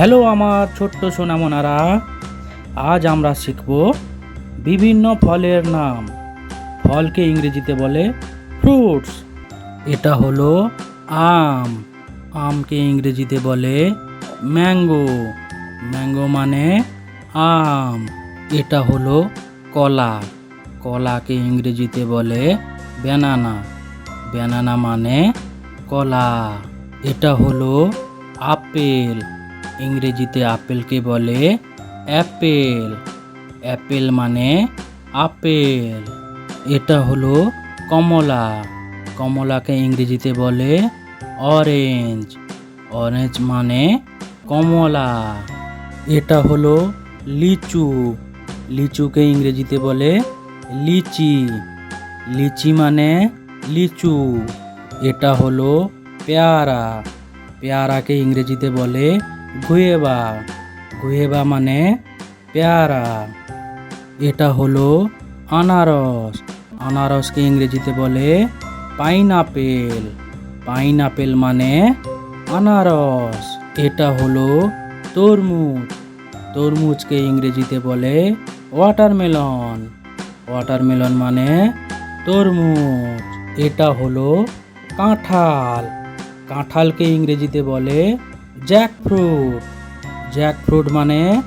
Hello আমার ছোট্ট সোনামনারা, আজ আমরা শিখব বিভিন্ন ফলের নাম। ফলকে ইংরেজিতে বলে ফ্রুটস এটা হলো আম। আমকে ইংরেজিতে বলে ম্যাঙ্গো ম্যাঙ্গো মানে আম। এটা হলো কলা। কলাকে ইংরেজিতে বলে ব্যানানা ব্যানানা মানে কলা। এটা হলো আপেল। ইংরেজিতে আপেলকে বলে অ্যাপেল। অ্যাপেল মানে আপেল। এটা হলো কমলা। কমলাকে ইংরেজিতে বলে অরেঞ্জ। অরেঞ্জ মানে কমলা। এটা হলো লিচু। লিচুকে ইংরেজিতে বলে লিচি। লিচি মানে লিচু। এটা হলো পেয়ারা। পেয়ারাকে ইংরেজিতে বলে গুয়েবা গুয়েবা মানে পেয়ারা। এটা হলো আনারস। আনারসকে ইংরেজিতে বলে পাইনাপেল। পাইনাপেল মানে আনারস। এটা হলো তরমুজ। তরমুজকে ইংরেজিতে বলে ওয়াটারমেলন। ওয়াটারমেলন মানে তরমুজ। এটা হলো কাঁঠাল। কাঁঠালকে ইংরেজিতে বলে জ্যাকফ্রুট। জ্যাকফ্রুট মানে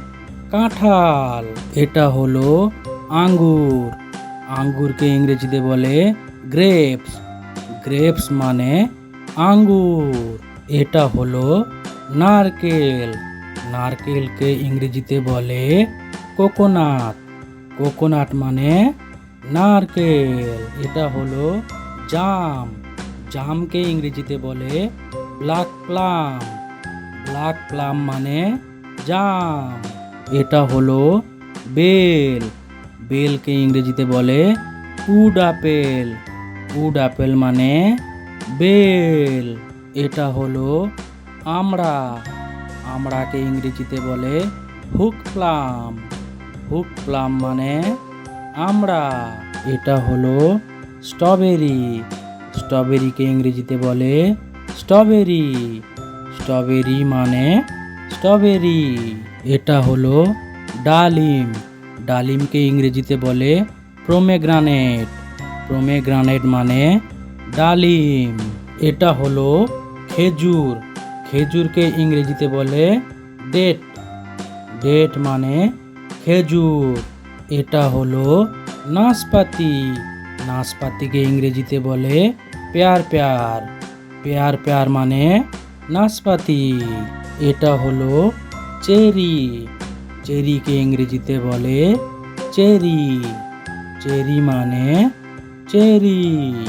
কাঁঠাল। এটা হলো আঙ্গুর। আঙ্গুরকে ইংরেজিতে বলে গ্রেপস। গ্রেপস মানে আঙ্গুর। এটা হলো নারকেল। নারকেলকে ইংরেজিতে বলে কোকোনাট। কোকোনাট মানে নারকেল। এটা হলো জাম। জামকে ইংরেজিতে বলে ব্ল্যাক প্লাম। ব্ল্যাক প্লাম মানে জাম। এটা হলো বেল। বেলকে ইংরেজিতে বলে উড আপেল। উড আপেল মানে বেল। এটা হলো আমড়া। আমড়াকে ইংরেজিতে বলে হুক প্লাম। হুক প্লাম মানে আমড়া। এটা হলো স্ট্রবেরি। স্ট্রবেরিকে ইংরেজিতে বলে স্ট্রবেরি। স্ট্রবেরি মানে স্ট্রবেরি। এটা হলো ডালিম। ডালিমকে ইংরেজিতে বলে প্রোমেগ্রানেট প্রোমেগ্রানেট মানে ডালিম। এটা হলো খেজুর। খেজুরকে ইংরেজিতে বলে ডেট। ডেট মানে খেজুর। এটা হলো নাশপাতি। নাশপাতিকে ইংরেজিতে বলে পেয়ার পেয়ার। পেয়ার পেয়ার মানে নাশপাতি। এটা হলো চেরি। চেরিকে ইংরেজিতে বলে চেরি। চেরি মানে চেরি।